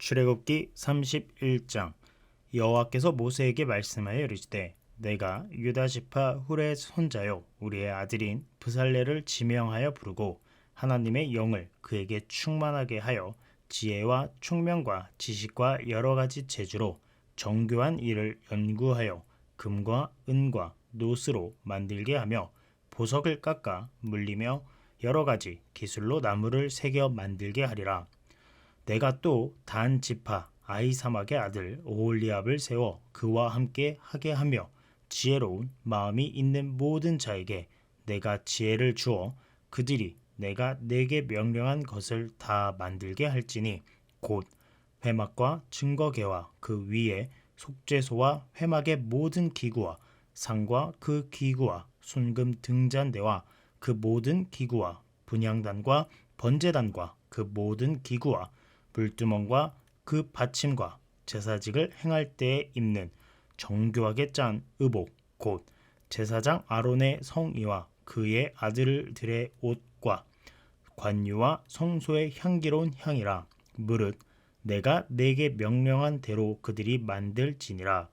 출애굽기 31장 여호와께서 모세에게 말씀하여 이르시되 내가 유다 지파 훌의 손자요 우리의 아들인 브살레를 지명하여 부르고 하나님의 영을 그에게 충만하게 하여 지혜와 총명과 지식과 여러 가지 재주로 정교한 일을 연구하여 금과 은과 노스로 만들게 하며 보석을 깎아 물리며 여러 가지 기술로 나무를 새겨 만들게 하리라. 내가 또 단 지파 아이사막의 아들 오홀리압을 세워 그와 함께 하게 하며 지혜로운 마음이 있는 모든 자에게 내가 지혜를 주어 그들이 내가 내게 명령한 것을 다 만들게 할지니 곧 회막과 증거계와 그 위에 속죄소와 회막의 모든 기구와 상과 그 기구와 순금 등잔대와 그 모든 기구와 분향단과 번제단과 그 모든 기구와 물두멍과 그 받침과 제사직을 행할 때에 입는 정교하게 짠 의복 곧 제사장 아론의 성의와 그의 아들들의 옷과 관유와 성소의 향기로운 향이라. 무릇 내가 내게 명령한 대로 그들이 만들지니라.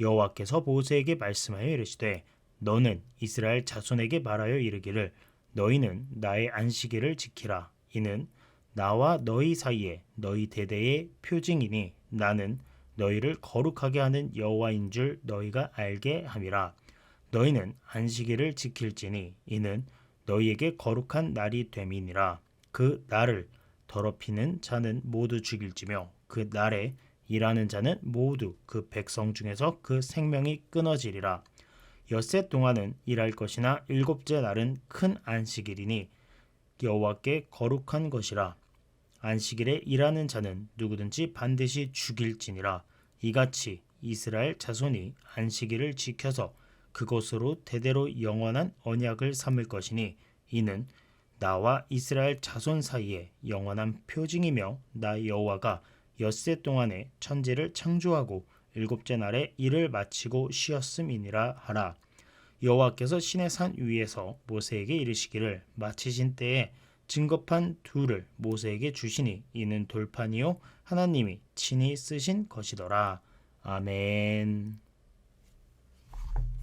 여호와께서 모세에게 말씀하여 이르시되 너는 이스라엘 자손에게 말하여 이르기를 너희는 나의 안식일을 지키라. 이는 나와 너희 사이에 너희 대대의 표징이니 나는 너희를 거룩하게 하는 여호와인 줄 너희가 알게 함이라. 너희는 안식일을 지킬지니 이는 너희에게 거룩한 날이 됨이니라. 그 날을 더럽히는 자는 모두 죽일지며 그 날에 일하는 자는 모두 그 백성 중에서 그 생명이 끊어지리라. 엿새 동안은 일할 것이나 일곱째 날은 큰 안식일이니 여호와께 거룩한 것이라 안식일에 일하는 자는 누구든지 반드시 죽일지니라. 이같이 이스라엘 자손이 안식일을 지켜서 그것으로 대대로 영원한 언약을 삼을 것이니 이는 나와 이스라엘 자손 사이에 영원한 표징이며 나 여호와가 엿새 동안에 천지를 창조하고 일곱째 날에 일을 마치고 쉬었음이니라 하라. 여호와께서 신의 산 위에서 모세에게 이르시기를 마치신 때에 증거판 둘을 모세에게 주시니 이는 돌판이요 하나님이 친히 쓰신 것이더라. 아멘